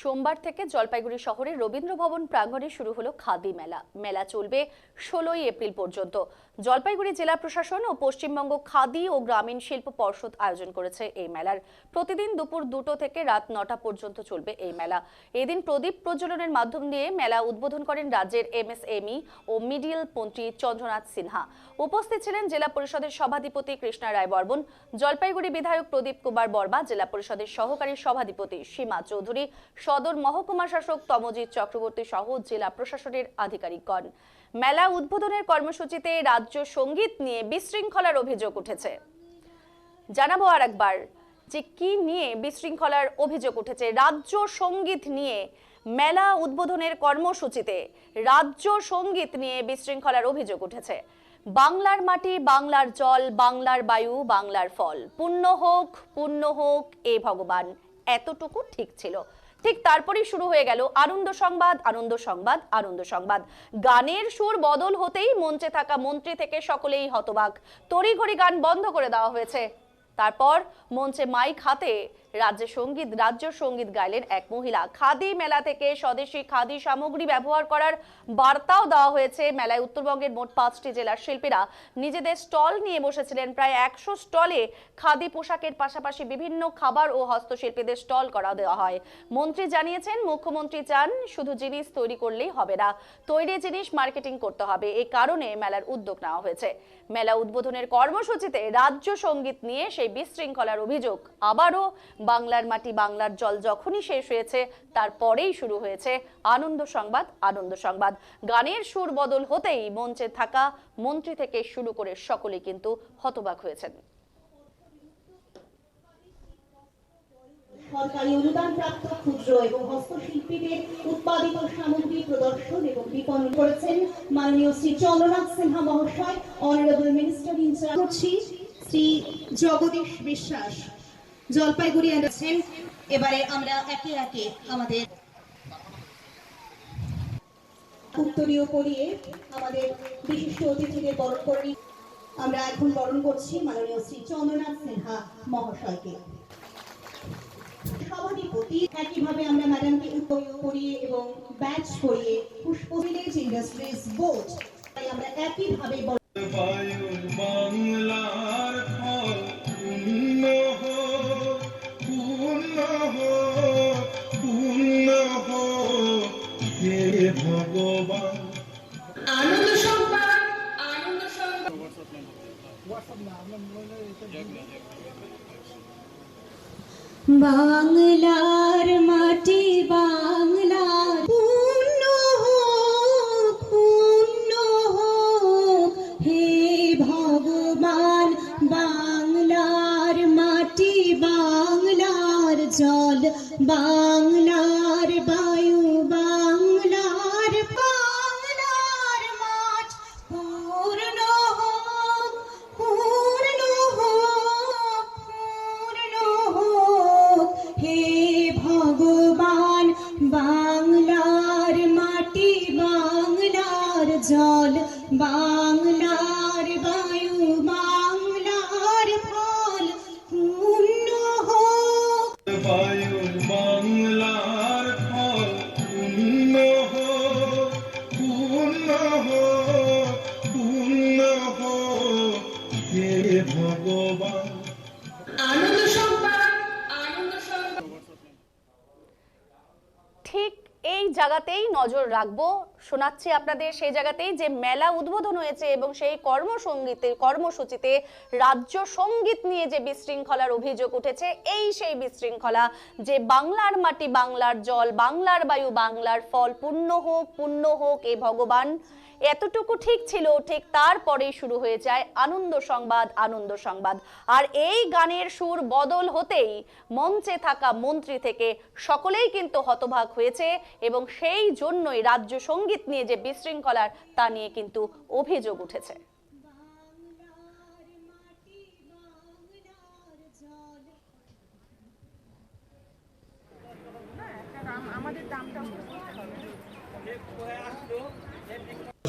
সোমবার থেকে জলপাইগুড়ি শহরের রবীন্দ্র ভবন প্রাঙ্গণে শুরু হলো খাদি মেলা। মেলা চলবে ষোলোই এপ্রিল পর্যন্ত। জলপাইগুড়ি জেলা প্রশাসন ও পশ্চিমবঙ্গ খাদি ও গ্রামীণ শিল্প পর্ষদ আয়োজন করেছে এই মেলার। প্রতিদিন দুপুর দুটো থেকে রাত নটা পর্যন্ত চলবে এই মেলা। এদিন প্রদীপ প্রজ্বলনের মাধ্যম দিয়ে মেলা উদ্বোধন করেন রাজ্যের এম এস এমএসএমই ও মিডিয়াল মন্ত্রী চন্দ্রনাথ সিনহা। উপস্থিত ছিলেন জেলা পরিষদের সভাধিপতি কৃষ্ণা রায় বর্মন, জলপাইগুড়ি বিধায়ক প্রদীপ কুমার বর্মা, জেলা পরিষদের সহকারী সভাধিপতি সীমা চৌধুরী সদর মহকুমা শাসক তমজিৎ চক্রবর্তী সহ জেলা প্রশাসনের আধিকারিকগণ। মেলা উদ্বোধনের কর্মসূচিতে রাজ্য সংগীত নিয়ে বিশৃঙ্খলার অভিযোগ উঠেছে। জানাব আর একবার যে কি নিয়ে বিশৃঙ্খলার অভিযোগ উঠেছে। রাজ্য সংগীত নিয়ে মেলা উদ্বোধনের কর্মসূচিতে রাজ্য সংগীত নিয়ে বিশৃঙ্খলার অভিযোগ উঠেছে। বাংলার মাটি, বাংলার জল, বাংলার বায়ু, বাংলার ফল। পুণ্য হোক পুণ্য হোক, এ ভগবান। এতটুকু ঠিক ছিল। ঠিক তারপরেই শুরু হয়ে গেল আনন্দ সংবাদ আনন্দ সংবাদ আনন্দ সংবাদ। গানের সুর বদল হতেই মঞ্চে থাকা মন্ত্রী থেকে সকলেই হতবাক। তড়িঘড়ি গান বন্ধ করে দেওয়া হয়েছে। তারপর মঞ্চে মাইক হাতে রাজ্য সংগীত রাজ্য সংগীত গাইলেন এক মহিলা। খাদি মেলা থেকে স্বদেশি খাদি সামগ্রী ব্যবহার করার বার্তাও দেওয়া হয়েছে মেলায়। উত্তরবঙ্গের মোট পাঁচটি জেলার শিল্পীরা নিজেদের স্টল নিয়ে বসেছিলেন। প্রায় একশো স্টলে খাদি পোশাকের পাশাপাশি বিভিন্ন খাবার ও হস্তশিল্পীদের স্টল করা দেওয়া হয়। মন্ত্রী জানিয়েছেন, মুখ্যমন্ত্রী চান শুধু জিনিস তৈরি করলেই হবে না, তৈরি জিনিস মার্কেটিং করতে হবে। এই কারণে মেলার উদ্যোগ নেওয়া হয়েছে। মেলা উদ্বোধনের কর্মসূচিতে রাজ্য সংগীত নিয়ে সেই বিশৃঙ্খলার অভিযোগ আবারও বাংলার মাটি বাংলার জল যখনই শেষ হয়েছে তারপরেই শুরু হয়েছে আনন্দ সংবাদ আনন্দ সংবাদ। গানের সুর বদল হতেই মঞ্চে থাকা মন্ত্রী থেকে শুরু করে সকলেই কিন্তু হতবাক হয়েছেন। সরকারি অনুদান প্রাপ্ত ক্ষুদ্র এবং হস্তশিল্পীদের উৎপাদিত সামগ্রী প্রদর্শন এবং বিপণন করেছেন মাননীয় শ্রী চন্দ্রনাথ সিনহা মহাশয় honourable minister in charge Shri Jagadish Biswas Jalpaiguri আছেন এবারে আমরা একে একে আমাদের উত্তরীয় পরিয়ে আমাদের বিশিষ্ট অতিথিদের বরণ করে। আমরা এখন বরণ করছি মাননীয় শ্রী চন্দ্রনাথ সিনহা মহাশয়কে সভাধিপতি, একইভাবে আমরা ম্যাডামকে উত্তরীয় করিয়ে এবং ব্যাচ করিয়ে পুষ্প ইন্ডাস্ট্রিজ বোর্ড তাই আমরা একইভাবে বরণ বায়ু ভগবান। বাংলার মাটি বাংলার পূর্ণ হোক পূর্ণ হোক। হে ভগবান, বাংলার মাটি, বাংলার জল, বাংলার বায়ু। বাংলার মাটি, বাংলার জল, বাংলার বায়ু, বাংলার ফল, পূর্ণ হোক। বায়ু, বাংলার ফল, পূর্ণ পূর্ণ পূর্ণ হে ভগবান। জায়গাতেই নজর রাখব। শোনাচ্ছি আপনাদের সেই জায়গাতেই যে মেলা উদ্বোধন হয়েছে এবং সেই কর্মসঙ্গীতে কর্মসূচিতে রাজ্য সংগীত নিয়ে যে বিশৃঙ্খলার অভিযোগ উঠেছে, এই সেই বিশৃঙ্খলা যে বাংলার মাটি বাংলার জল, বাংলার বায়ু, বাংলার ফল পূর্ণ হোক পূর্ণ হোক, এ ভগবান এতটুকু ঠিক ছিল, ঠিক তারপরেই শুরু হয়ে যায় আনন্দ সংবাদ আনন্দ সংবাদ। আর এই গানের সুর বদল হতেই মঞ্চে থাকা মন্ত্রী থেকে সকলেই কিন্তু হতবাক হয়েছে এবং সেই জন্যই রাজ্য সংগীত নিয়ে যে বিশৃঙ্খলার, তা নিয়ে কিন্তু অভিযোগ উঠেছে।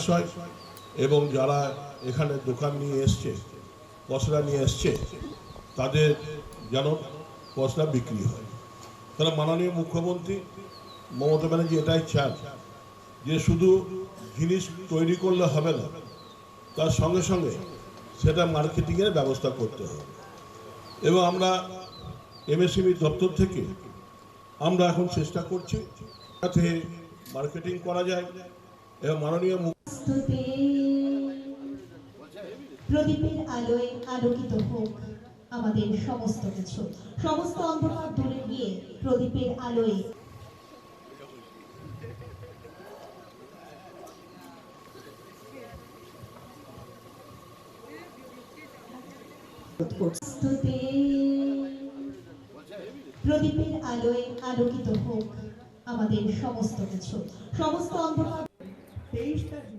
বিষয় এবং যারা এখানে দোকান নিয়ে এসছে, পশরা নিয়ে এসছে, তাদের যেন পশরা বিক্রি হয়। কারণ মাননীয় মুখ্যমন্ত্রী মমতা ব্যানার্জি এটাই চান যে শুধু জিনিস তৈরি করলে হবে না, তার সঙ্গে সঙ্গে সেটা মার্কেটিংয়ের ব্যবস্থা করতে হবে। এবং আমরা এমএসএমই দপ্তর থেকে আমরা এখন চেষ্টা করছি যাতে মার্কেটিং করা যায়। এবং মাননীয় প্রদীপের আলোয় আলোকিত হোক আমাদের সমস্ত কিছু। সমস্ত অন্ধকার দূরে গিয়ে প্রদীপের আলোয় প্রদীপের আলোয় আলোকিত হোক আমাদের সমস্ত কিছু। সমস্ত অন্ধকার তেইশ তারিখ